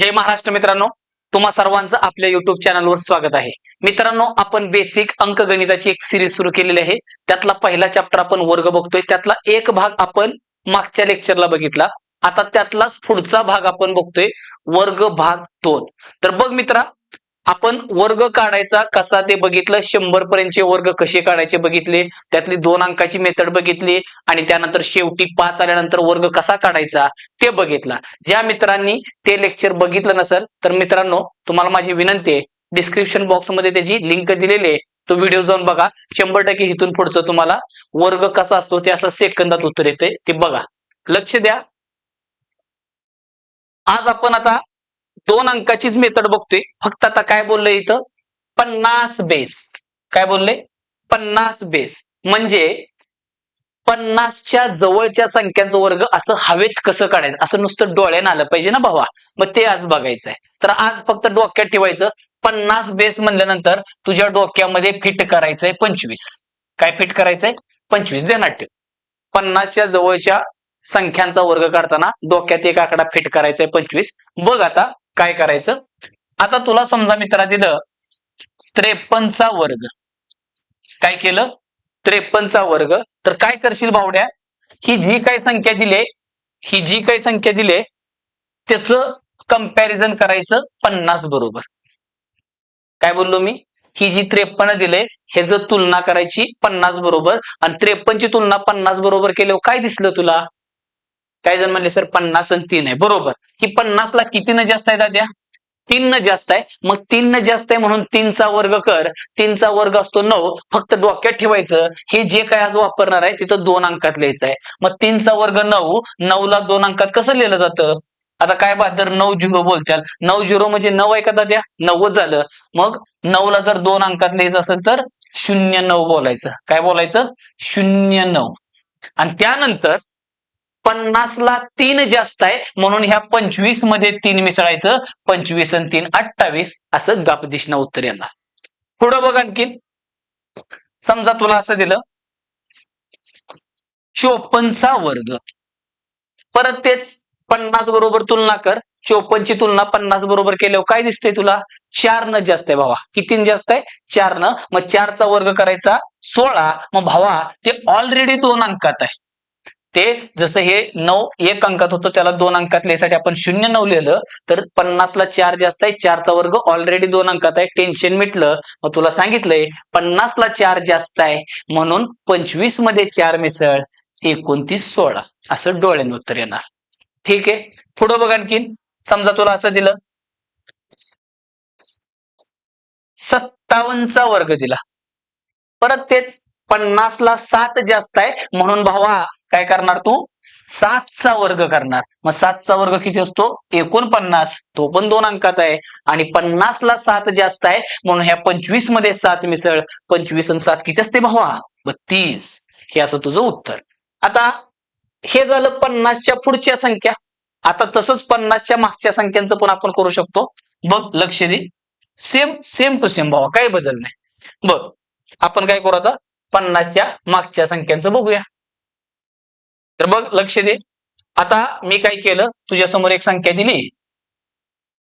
जय महाराष्ट्र मित्रांनो तुम्हा सर्वांचं आपल्या युट्यूब चॅनलवर स्वागत आहे. मित्रांनो आपण बेसिक अंकगणिताची एक सिरीज सुरू केलेली आहे. त्यातला पहिला चॅप्टर आपण वर्ग बघतोय. त्यातला एक भाग आपण मागच्या लेक्चरला बघितला. आता त्यातलाच पुढचा भाग आपण बघतोय. वर्ग भाग दोन. तर बघ मित्रा आपण वर्ग काढायचा कसा ते बघितलं शंभर पर्यंतचे वर्ग कसे काढायचे बघितले त्यातली दोन अंकाची मेथड बघितली आणि त्यानंतर शेवटी पाच आल्यानंतर वर्ग कसा काढायचा ते बघितला. ज्या मित्रांनी ते लेक्चर बघितलं नसेल तर मित्रांनो तुम्हाला माझी विनंती आहे डिस्क्रिप्शन बॉक्समध्ये त्याची लिंक दिलेली आहे. तो व्हिडिओ जाऊन बघा. शंभर टक्के इथून पुढचं तुम्हाला वर्ग कसा असतो ते असं सेकंदात उत्तर येते ते बघा. लक्ष द्या. आज आपण आता दोन अंकाचीच मेथड बघतोय. फक्त आता काय बोललोय इथं? पन्नास बेस काय बोलले पन्नास बेस म्हणजे पन्नासच्या जवळच्या संख्यांचं वर्ग असं हवेत कसं काढायचं? असं नुसतं डोळ्यानं आलं पाहिजे ना भावा. मग ते आज बघायचं आहे तर आज फक्त डोक्यात ठेवायचं पन्नास बेस म्हणल्यानंतर तुझ्या डोक्यामध्ये फिट करायचंय पंचवीस. काय फिट करायचंय? पंचवीस देणार ठेव पन्नासच्या जवळच्या संख्यांचा वर्ग काढताना डोक्यात एक आकडा फिट करायचा आहे पंचवीस. बघ आता काय करायचं? आता तुला समजा मित्रा दिलं त्रेपन्नचा वर्ग. काय केलं? त्रेपन्नचा वर्ग. तर काय करशील बावड्या ही जी काही संख्या दिली ही जी काही संख्या दिली त्याचं कंपॅरिझन करायचं पन्नास बरोबर. काय बोललो मी? ही जी त्रेपन्न दिले हे जर तुलना करायची पन्नास बरोबर आणि त्रेपन्नची तुलना पन्नास बरोबर केल्यावर काय दिसलं तुला? काय जण म्हणले सर पन्नास आणि तीन आहे. बरोबर. की पन्नासला कितीनं जास्त आहे दाद्या? तीन न जास्त आहे. मग तीन न जास्त आहे म्हणून तीनचा वर्ग कर. तीनचा वर्ग असतो नऊ. फक्त डोक्यात ठेवायचं. हे जे काय आज वापरणार आहे तिथं दोन अंकात लिहायचं आहे. मग तीनचा वर्ग नऊ. नऊला दोन अंकात कसं लिहिलं जातं? आता काय बहादर नऊ झिरो बोलत्याल. नऊ झिरो म्हणजे नऊ आहे का दाद्या? नव्वद झालं. मग नऊला जर दोन अंकात लिहायचं असेल तर शून्य नऊ बोलायचं. काय बोलायचं? शून्य नऊ. आणि त्यानंतर पन्नासला तीन जास्त आहे. म्हणून ह्या पंचवीसमध्ये तीन मिसळायचं. पंचवीस आणि तीन अठ्ठावीस. असं गाप उत्तर येणार. पुढं बघ आणखीन. समजा तुला असं दिलं. चोपन्नचा वर्ग. परत तेच पन्नास बरोबर तुलना कर. चोपन्नची तुलना पन्नास बरोबर केल्यावर काय दिसतंय तुला? चार न जास्त आहे भावा. किती जास्त आहे? चार न मग चारचा वर्ग करायचा सोळा. मग भावा ते ऑलरेडी दोन अंकात आहे. ते जसं हे नऊ एक अंकात होतं त्याला दोन अंकात लिहायसाठी आपण शून्य नऊ लिहिलं तर पन्नासला चार जास्त आहे चारचा वर्ग ऑलरेडी दोन अंकात आहे. टेन्शन मिटलं मग तुला सांगितलंय पन्नासला चार जास्त आहे म्हणून पंचवीसमध्ये चार मिसळ एकोणतीस सोळा. असं डोळ्याने उत्तर येणार. ठीक आहे? पुढं बघ आणखीन. समजा तुला असं दिलं. सत्तावन्नचा वर्ग दिला. परत तेच. पन्नासला सात जास्त आहे. म्हणून भावा काय करणार तू? सातचा वर्ग करणार. मग सातचा वर्ग किती असतो? एकोणपन्नास. तो पण दोन अंकात आहे. आणि पन्नासला सात जास्त आहे. म्हणून ह्या पंचवीसमध्ये सात मिसळ. पंचवीस आणि सात किती असते भावा? बत्तीस. हे असं तुझं उत्तर. आता हे झालं पन्नासच्या पुढच्या संख्या. आता तसंच पन्नासच्या मागच्या संख्यांचं पण आपण करू शकतो. बघ लक्ष दे. सेम सेम टू सेम भावा. काही बदल नाही. बघ आपण काय करू आता? पन्नासच्या मागच्या संख्यांचं बघूया. तर बघ लक्ष दे. आता मी काय केलं? तुझ्यासमोर एक संख्या दिली.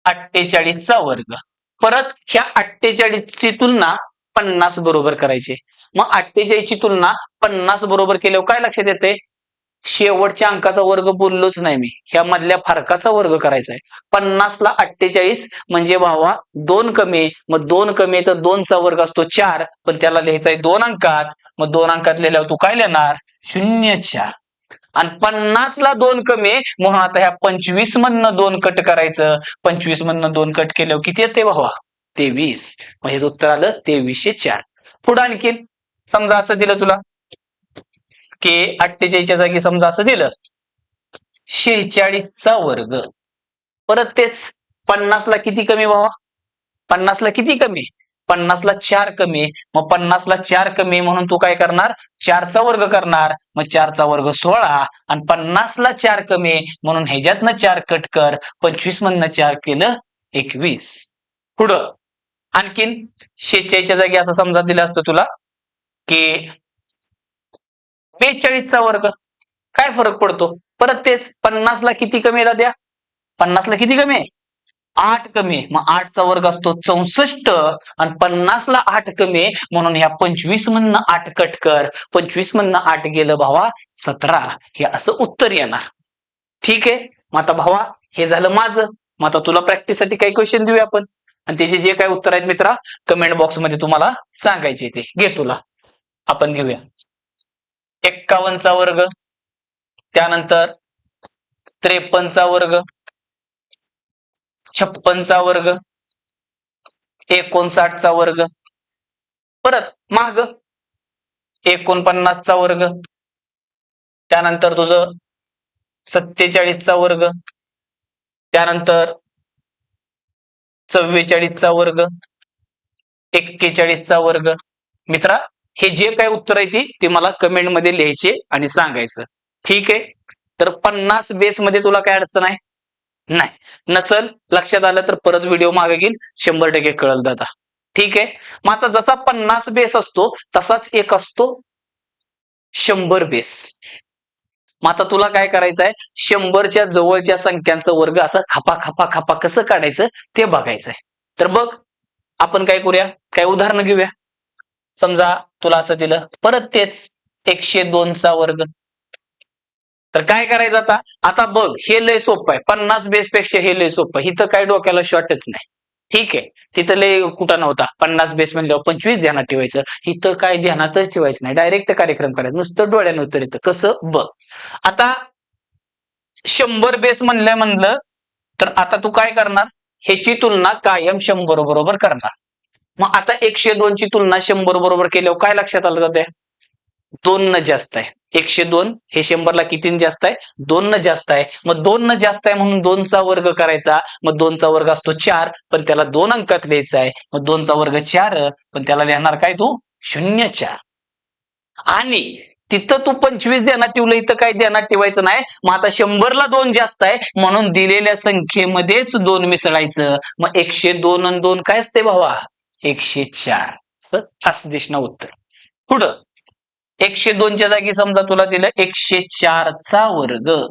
अठ्ठेचाळीसचा वर्ग. परत ह्या अठ्ठेचाळीसची तुलना पन्नास बरोबर करायची. मग अठ्ठेचाळीसची तुलना पन्नास बरोबर केल्यावर काय लक्षात येते शेवटच्या अंकाचा वर्ग बोललोच नाही मी. ह्या मधल्या फरकाचा वर्ग करायचा आहे. पन्नासला अठ्ठेचाळीस म्हणजे भावा दोन कमी मग दोन कमी तर दोनचा वर्ग असतो चार पण त्याला लिहायचा आहे दोन अंकात मग दोन अंकात लिहिल्यावर तू काय लिहिणार? शून्य चार. आणि पन्नासला दोन कमी म्हणून आता ह्या पंचवीस मधनं दोन कट करायचं. पंचवीस मधनं दोन कट केल्यावर किती येते भावा? तेवीस. मग हे उत्तर आलं तेवीसशे चार. पुढं आणखीन समजा असं दिलं तुला. के अठ्ठेचाळीसच्या जागी समजा असं दिलं शेहेचाळीसचा वर्ग. परत तेच पन्नासला किती कमी भावा? पन्नासला किती कमी? पन्नासला चार कमी. मग पन्नासला चार कमी म्हणून तू काय करणार? चारचा वर्ग करणार. मग चारचा वर्ग सोळा. आणि पन्नासला चार कमी म्हणून ह्याच्यातनं चार कट कर. पंचवीस मधनं चार केलं एकवीस. पुढं. आणखीन शेहेचाळीसच्या जागी असं समजा दिलं असतं तुला की बेचाळीसचा वर्ग. काय फरक पडतो? परत तेच पन्नासला किती कमी आहे द्या पन्नासला किती कमी आहे? आठ कमी आहे. मग आठचा वर्ग असतो चौसष्ट आणि पन्नासला आठ कमी आहे. म्हणून ह्या पंचवीस मधनं आठ कट कर. पंचवीस मधनं आठ गेलं भावा सतरा. हे असं उत्तर येणार. ठीक आहे? मग आता भावा हे झालं माझं. मग आता तुला प्रॅक्टिससाठी काही क्वेश्चन देऊया आपण. आणि त्याचे जे काही उत्तर आहेत मित्रा कमेंट बॉक्समध्ये तुम्हाला सांगायचे ते. घे तुला. आपण घेऊया. एक्कावन्नचा वर्ग त्यानंतर त्रेपन्नचा वर्ग छप्पनचा वर्ग एकोणसाठचा वर्ग परत माग एकोणपन्नासचा वर्ग त्यानंतर तुझं सत्तेचाळीसचा वर्ग त्यानंतर चव्वेचाळीसचा वर्ग एक्केचाळीसचा वर्ग. मित्रा हे जे काही उत्तर आहे ती ते मला कमेंटमध्ये लिहायचे आणि सांगायचं. ठीक आहे? तर पन्नास बेस मध्ये तुला काय अडचण आहे? नाही. नसल लक्षात आलं तर परत व्हिडिओ मागे घेईल शंभर टक्के कळल दादा. ठीक आहे? मग आता जसा पन्नास बेस असतो तसाच एक असतो शंभर बेस मग आता तुला काय करायचं आहे? शंभरच्या जवळच्या संख्यांचा वर्ग असा खपा खपा खपा कसं काढायचं ते बघायचंय तर बघ आपण काय करूया? काय उदाहरणं घेऊया? समजा तुला असं दिलं. परत तेच एकशे दोनचा वर्ग. तर काय करायचं आता? आता बघ हे लय सोपं आहे. पन्नास बेस पेक्षा हे लय सोपं इथं काय डोक्याला शॉर्टच नाही. ठीक आहे. तिथं लय कुठं नव्हता. पन्नास बेस म्हणल्यावर पंचवीस ध्यानात ठेवायचं. इथं काय ध्यानातच ठेवायचं नाही. डायरेक्ट कार्यक्रम करायचं. नुसतं डोळ्यानं उत्तर येतं. कसं? बघ. आता शंभर बेस म्हणल्या म्हणलं तर आता तू काय करणार? ह्याची तुलना कायम शंभर बरोबर करणार. मग आता एकशे दोनची तुलना शंभर बरोबर केल्यावर काय लक्षात आलं जाते? दोन न जास्त आहे. एकशे दोन हे शंभरला किती जास्त आहे? दोन न जास्त आहे. मग दोन न जास्त आहे म्हणून दोनचा वर्ग करायचा. मग दोनचा वर्ग असतो चार पण त्याला दोन अंकात लिहायचा आहे. मग दोनचा वर्ग चार पण त्याला लिहणार काय तू? शून्य चार. आणि तिथं तू पंचवीस देण्यात ठेवलं इथं काय देण्यात ठेवायचं नाही? मग आता शंभरला दोन जास्त आहे म्हणून दिलेल्या संख्येमध्येच दोन मिसळायचं. मग एकशे दोन आणि दोन काय असते भावा? एकशे चार. असं असं दिसणं उत्तर. पुढं एकशे दोनच्या जागी समजा तुला दिलं एकशे चारचा वर्ग.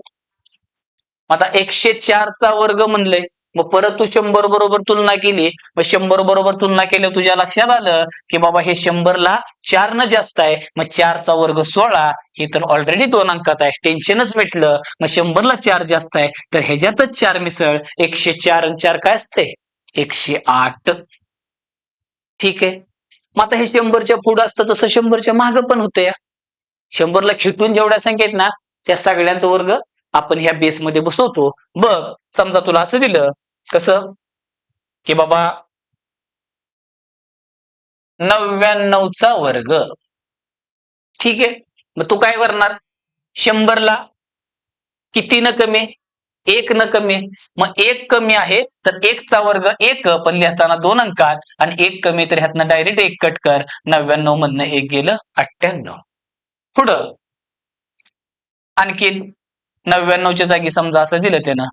आता एकशे चारचा वर्ग म्हणलंय. मग परत तू शंभर बरोबर तुलना केली. मग शंभर बरोबर तुलना केली तुझ्या लक्षात आलं की बाबा हे शंभरला चार न जास्त आहे. मग चारचा वर्ग सोळा हे तर ऑलरेडी दोन अंकात आहे. टेन्शनच भेटलं. मग शंभरला चार जास्त आहे. तर ह्याच्यातच चार मिसळ. एकशे चार आणि चार काय असते एकशे आठ. ठीक आहे. मग आता हे शंभरच्या पुढं असतं तसं शंभरच्या मागं पण होतं या. शंभरला खिटून जेवढ्या संख्या आहेत ना त्या सगळ्यांचा वर्ग आपण ह्या बेसमध्ये बसवतो. बघ समजा तुला असं दिलं कसं? की बाबा नव्याण्णवचा वर्ग. ठीक आहे. मग तू काय करणार? शंभरला किती न कमी? एक न कमी. मग एक कमी आहे तर एकचा वर्ग एक पण लिहिताना दोन अंकात. आणि एक कमी तर ह्यातनं डायरेक्ट एक कट कर. नव्याण्णव मधनं एक गेलं अठ्ठ्याण्णव. पुढं. आणखीन नव्याण्णवच्या जागी समजा असं दिलं त्यानं.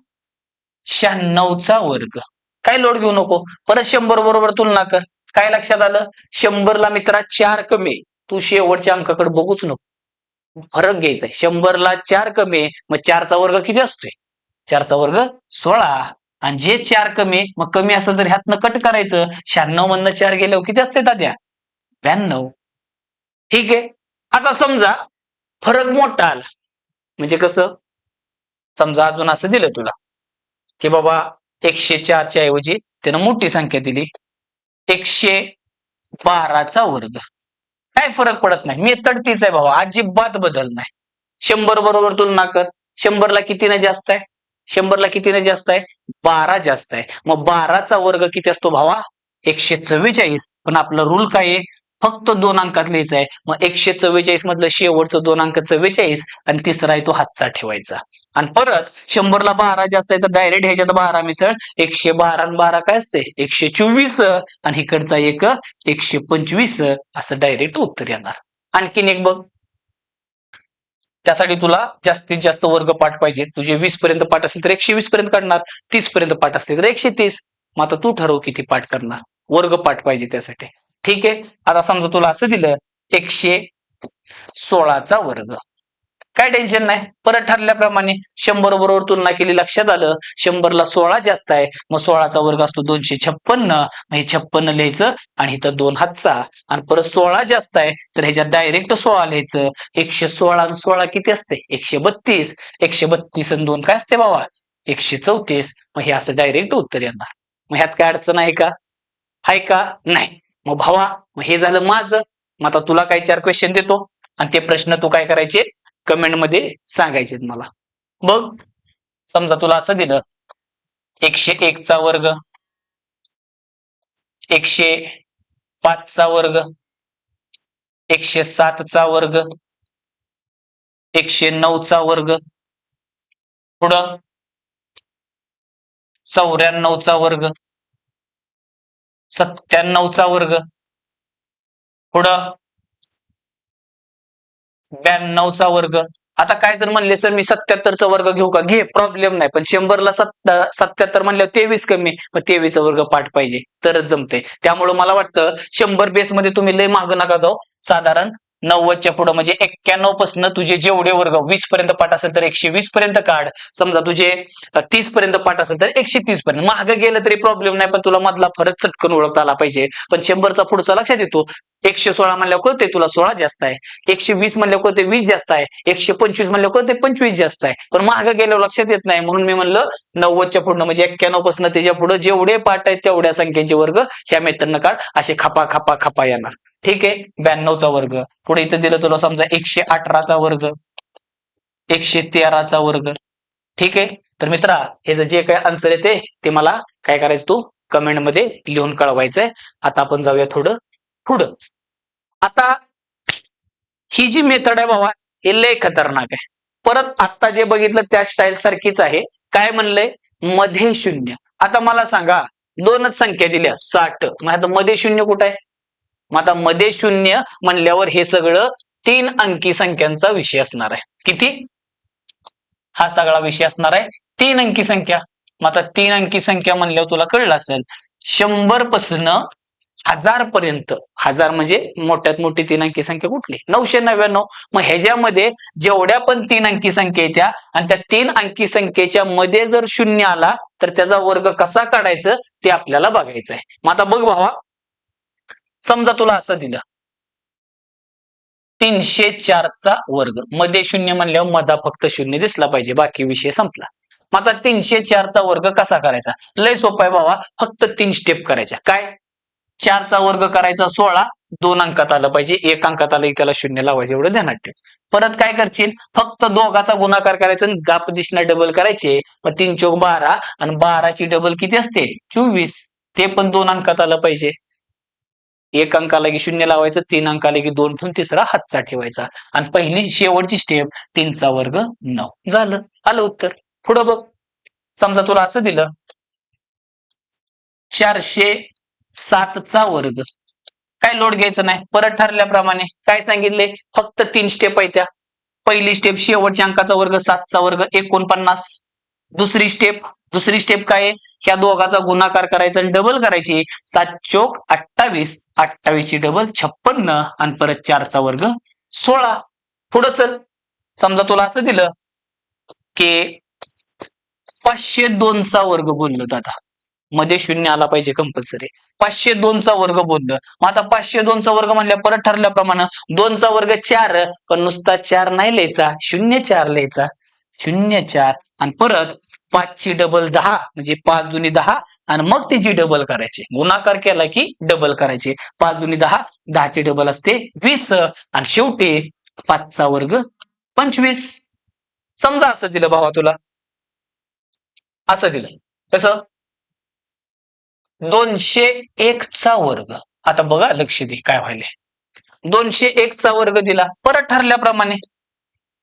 शहाण्णवचा वर्ग. काय लोड घेऊ नको. परत शंभर बरोबर तुलना कर. काय लक्षात आलं? शंभरला मित्रा चार कमी. तू शेवटच्या अंकाकडे बघूच नको. फरक घ्यायचा शंभरला चार कमी मग चारचा वर्ग किती असतोय? चारचा वर्ग सोळा. आणि जे चार कमी मग कमी असेल तर ह्यातनं कट करायचं. शहाण्णव मधनं चार गेल्यावर किती असते तात्या ब्याण्णव. ठीक आहे. आता समजा फरक मोठा आला. म्हणजे कसं? समजा अजून असं दिलं तुला. की बाबा एकशे चारच्या ऐवजी त्यानं मोठी संख्या दिली. एकशे बाराचा वर्ग. काय फरक पडत नाही. मेथड तीच आहे भावा. अजिबात बदल नाही. शंभर बरोबर तुलना कर. शंभरला कितीने जास्त आहे? शंभरला कितीने जास्त आहे? बारा जास्त आहे. मग बाराचा वर्ग किती असतो भावा? एकशे चव्वेचाळीस. पण आपला रूल काय आहे? फक्त दोन अंकात लिहायचा आहे. मग एकशे चव्वेचाळीस मधलं शेवटचं दोन अंक चव्वेचाळीस आणि तिसरा आहे तो हातचा ठेवायचा. आणि परत शंभरला बारा जास्त आहे तर डायरेक्ट ह्याच्यात बारा मिसळ. एकशे बारा आणि बारा काय असते? एकशे चोवीस. आणि इकडचा एक एकशे पंचवीस. असं डायरेक्ट उत्तर येणार. आणखीन एक बघ. त्यासाठी तुला जास्तीत जास्त वर्ग पाठ पाहिजे. तुझे वीस पर्यंत पाठ असेल तर एकशे वीस पर्यंत काढणार तीस पर्यंत पाठ असतील तर एकशे तीस. मग आता तू ठरव किती पाठ करणार. वर्ग पाठ पाहिजे त्यासाठी. ठीक आहे? आता समजा तुला असं दिलं एकशे सोळाचा वर्ग. काय टेन्शन नाही. परत ठरल्याप्रमाणे शंभर बरोबर तुलना केली लक्षात आलं. शंभरला सोळा जास्त आहे. मग सोळाचा वर्ग असतो दोनशे छप्पन्न. मग हे छप्पन्न लिहायचं आणि इथं दोन हातचा. आणि परत सोळा जास्त आहे तर ह्याच्यात डायरेक्ट सोळा लिहायचं. एकशे सोळा आणि सोळा किती असते? एकशे बत्तीस. एकशे बत्तीस आणि दोन काय असते बाबा? एकशे चौतीस. मग हे असं डायरेक्ट उत्तर येणार. मग ह्यात काय अडचण आहे का? आहे का? नाही. मग भावा मग हे झालं माझं. मग आता तुला काही चार क्वेश्चन देतो. आणि ते प्रश्न तू काय करायचे? कमेंटमध्ये सांगायचे मला. बघ समजा तुला असं दिलं एकशे एकचा वर्ग एकशे पाचचा वर्ग एकशे सातचा वर्ग एकशे नऊचा वर्ग पुढं चौऱ्याण्णवचा वर्ग सत्त्याण्णवचा वर्ग पुढं ब्याण्णवचा वर्ग. आता काय जर म्हणले सर मी सत्याहत्तरचा वर्ग घेऊ का? घे प्रॉब्लेम नाही. पण शंभरला सत्ता सत्याहत्तर म्हणल्यावर तेवीस कमी. मग तेवीसचा वर्ग पाठ पाहिजे. तरच जमते त्यामुळे मला वाटतं शंभर बेस मध्ये तुम्ही लय माग नका जाऊ. साधारण नव्वदच्या पुढे म्हणजे एक्क्याण्णवपासून तुझे जेवढे वर्ग वीस पर्यंत पाठ असेल तर एकशे वीस पर्यंत काढ. समजा तुझे तीस पर्यंत पाठ असेल तर एकशे तीस पर्यंत. मागे गेलं तरी प्रॉब्लेम नाही पण तुला मधला फरक चटकन ओळखता आला पाहिजे. पण शंभरचा पुढचा लक्षात येतो. एकशे सोळा म्हणल्यावर कळते तुला सोळा जास्त आहे. एकशे वीस म्हणल्यावर कळते वीस जास्त आहे. एकशे पंचवीस म्हणल्यावर कळते पंचवीस जास्त आहे. पण मागं गेल्यावर लक्षात येत नाही. म्हणून मी म्हणलं नव्वदच्या पुढं म्हणजे एक्क्याण्णवपासून त्याच्या पुढे जेवढे पाठ आहेत तेवढ्या संख्येचे वर्ग ह्या मेथडनं काढ. असे खपा खपा खपा येणार. ठीक आहे? ब्याण्णवचा वर्ग. पुढे इथं दिलं तुला समजा एकशे अठराचा वर्ग एकशे तेराचा वर्ग. ठीक आहे? तर मित्रा हे जे काय आन्सर येते ते मला काय करायचं तू? कमेंटमध्ये लिहून कळवायचंय. आता आपण जाऊया थोडं पुढं. आता ही जी मेथड आहे बाबा हे लय खतरनाक आहे. परत आता जे बघितलं त्या स्टाईल सारखीच आहे. काय म्हणलंय? मध्ये शून्य. आता मला सांगा दोनच संख्या दिल्या साठ. मग आता मध्ये शून्य कुठं आहे? मग आता मध्ये शून्य म्हणल्यावर हे सगळं तीन अंकी संख्यांचा विषय असणार आहे. किती? हा सगळा विषय असणार आहे. तीन अंकी संख्या. मग आता तीन अंकी संख्या म्हणल्यावर तुला कळलं असेल शंभर पासन हजार पर्यंत हजार म्हणजे मोठ्यात मोठी तीन अंकी संख्या कुठली? नऊशे नव्याण्णव. मग ह्याच्यामध्ये जेवढ्या पण तीन अंकी संख्या येत्या आणि त्या तीन अंकी संख्येच्या मध्ये जर शून्य आला तर त्याचा वर्ग कसा काढायचं ते आपल्याला बघायचं आहे मग आता बघ भावा समजा तुला असं दिलं. तीनशे चारचा वर्ग. मध्ये शून्य म्हणल्यावर मधा फक्त शून्य दिसला पाहिजे. बाकी विषय संपला. मग आता तीनशे चारचा वर्ग कसा करायचा? लय सोपा आहे बाबा. फक्त तीन स्टेप करायच्या. काय? चारचा वर्ग करायचा सोळा. दोन अंकात आलं पाहिजे. एक अंकात आलं की त्याला शून्य लावायचं. एवढं ध्यानात ठेव. परत काय करशील? फक्त दोघाचा गुणाकार करायचा गाप दिसणार डबल करायचे. मग तीन चौक बारा आणि बाराची डबल किती असते? चोवीस. ते पण दोन अंकात आलं पाहिजे. एक अंकाला की शून्य लावायचं तीन अंकाला की दोन ठेवून तिसरा हातचा ठेवायचा. आणि पहिली शेवटची स्टेप तीनचा वर्ग नऊ. झालं. आलं उत्तर. पुढं बघ. समजा तुला असं दिलं. चारशे सातचा वर्ग. काय लोड घ्यायचं नाही. परत ठरल्याप्रमाणे. काय सांगितले? फक्त तीन स्टेप आहेत त्या. पहिली स्टेप शेवटच्या अंकाचा वर्ग सातचा वर्ग एकोणपन्नास. दुसरी स्टेप दुसरी स्टेप काय आहे? ह्या दोघाचा गुणाकार करायचा आणि डबल करायची. सात चोक अठ्ठावीस. अठ्ठावीस ची डबल छप्पन्न आणि परत चारचा वर्ग सोळा. पुढं चल. समजा तुला असं दिलं की पाचशे दोनचा वर्ग बोललो दादा मध्ये शून्य आला पाहिजे कंपल्सरी पाचशे दोनचा वर्ग बोललं. मग आता पाचशे दोनचा वर्ग म्हणल्या परत ठरल्याप्रमाणे दोनचा वर्ग चार. पण नुसता चार नाही लिहायचा. शून्य चार लिहायचा. शून्य चार आणि परत पाचची डबल दहा म्हणजे पाच दुनी दहा आणि मग त्याची डबल करायची. गुणाकार केला की डबल करायचे. पाच दुनी दहा दहाची डबल असते वीस आणि शेवटी पाचचा वर्ग पंचवीस. समजा असं दिलं भावा तुला. असं दिलं. कसं? दोनशे एकचा वर्ग. आता बघा लक्ष दे काय व्हायले दोनशे एकचा वर्ग दिला. परत ठरल्याप्रमाणे.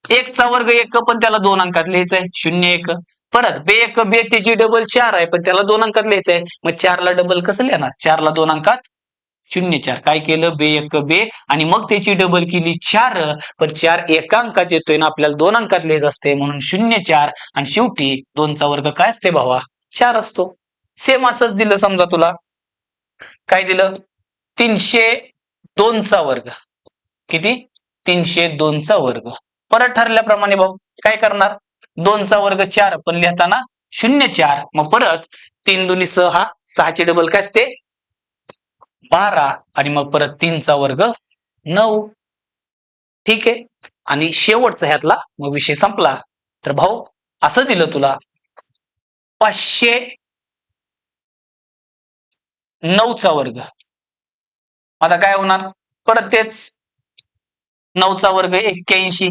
एकचा वर्ग एक पण त्याला दोन अंकात लिहायचंय. शून्य एक. परत बे एक बे त्याची डबल चार आहे पण त्याला दोन अंकात लिहायचंय. मग चारला डबल कसं लिहिणार? चारला दोन अंकात? शून्य चार. काय केलं? बे एक बे. आणि मग त्याची डबल केली चार. पण चार एका अंकात येतोय ना आपल्याला दोन अंकात लिहायचं असते म्हणून शून्य चार. आणि शेवटी दोनचा वर्ग काय असते भावा? चार असतो. सेम असंच दिलं समजा तुला. काय दिलं? तीनशे दोनचा वर्ग. किती? तीनशे दोनचा वर्ग. परत ठरल्याप्रमाणे भाऊ काय करणार? दोनचा वर्ग चार पण लिहिताना शून्य चार. मग परत तीन दोन्ही सहा सहाचे डबल काय असते? बारा. आणि मग परत तीनचा वर्ग नऊ. ठीक आहे? आणि शेवटचा ह्यातला मग विषय संपला. तर भाऊ असं दिलं तुला. पाचशे नऊचा वर्ग. आता काय होणार? परत तेच. नऊचा वर्ग एक्क्याऐंशी.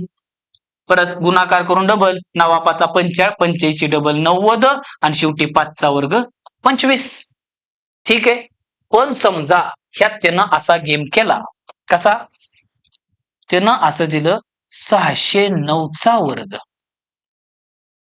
परत गुणाकार करून डबल नवा पाचा पंचा पंचेची डबल नव्वद आणि शेवटी पाचचा वर्ग पंचवीस. ठीक आहे? पण समजा ह्यात त्यानं असा गेम केला. कसा? त्यानं असं दिलं सहाशे नऊचा वर्ग.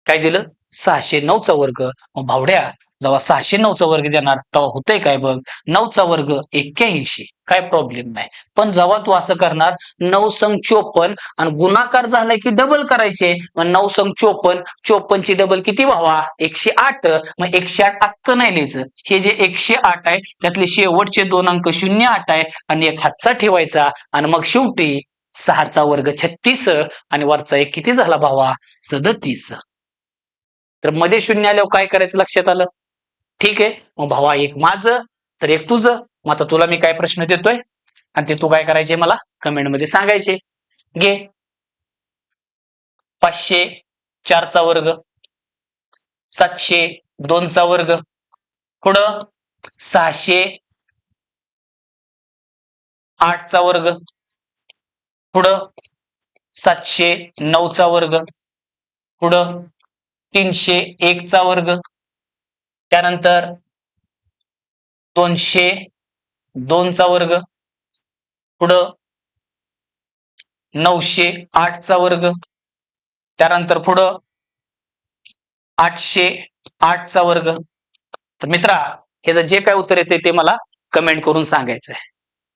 काय दिलं? सहाशे नऊचा वर्ग. मग भावड्या जेव्हा सहाशे नऊचा वर्ग देणार तेव्हा होतंय काय बघ? नऊचा वर्ग एक्क्याऐंशी. काय प्रॉब्लेम नाही. पण जेव्हा तू असं करणार नऊ संग चोपन्न आणि गुणाकार झालाय की डबल करायचे मग नऊ संग चोपन्न चोपन्नची डबल किती व्हावा? एकशे आठ. मग एकशे आठ अक्क नाही लिहायचं. हे जे एकशे आठ आहे त्यातले शेवटचे दोन अंक शून्य आठ आहे आणि एक हातचा ठेवायचा आणि मग शेवटी सहाचा वर्ग छत्तीस आणि वरचा एक किती झाला भावा? सदतीस. तर मध्ये शून्य आल्यावर काय करायचं लक्षात आलं? ठीक आहे. मग भावा एक माझं तर एक तुझं. मग आता तुला मी काय प्रश्न देतोय? आणि ते तू काय करायचे मला? कमेंटमध्ये सांगायचे. घे. पाचशे चारचा वर्ग. सातशे दोनचा वर्ग. पुढं सहाशे आठचा वर्ग. पुढं सातशे नऊचा वर्ग. पुढं तीनशे एकचा वर्ग. त्यानंतर दोनशे दोनचा वर्ग पुढं नऊशे आठचा वर्ग त्यानंतर पुढं आठशे आठचा वर्ग. तर मित्रा ह्याचं जे काय उत्तर येते ते मला कमेंट करून सांगायचं आहे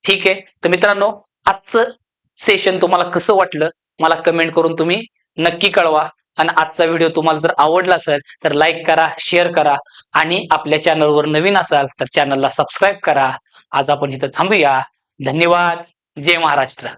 ठीक आहे? तर मित्रांनो आजचं सेशन तुम्हाला कसं वाटलं? मला कमेंट करून तुम्ही नक्की कळवा. आणि आजचा व्हिडिओ तुम्हाला जर आवडला असेल तर लाईक करा शेअर करा आणि आपल्या चॅनलवर नवीन असाल तर चॅनलला सबस्क्राईब करा. आज आपण इथं थांबूया. धन्यवाद. जय महाराष्ट्र.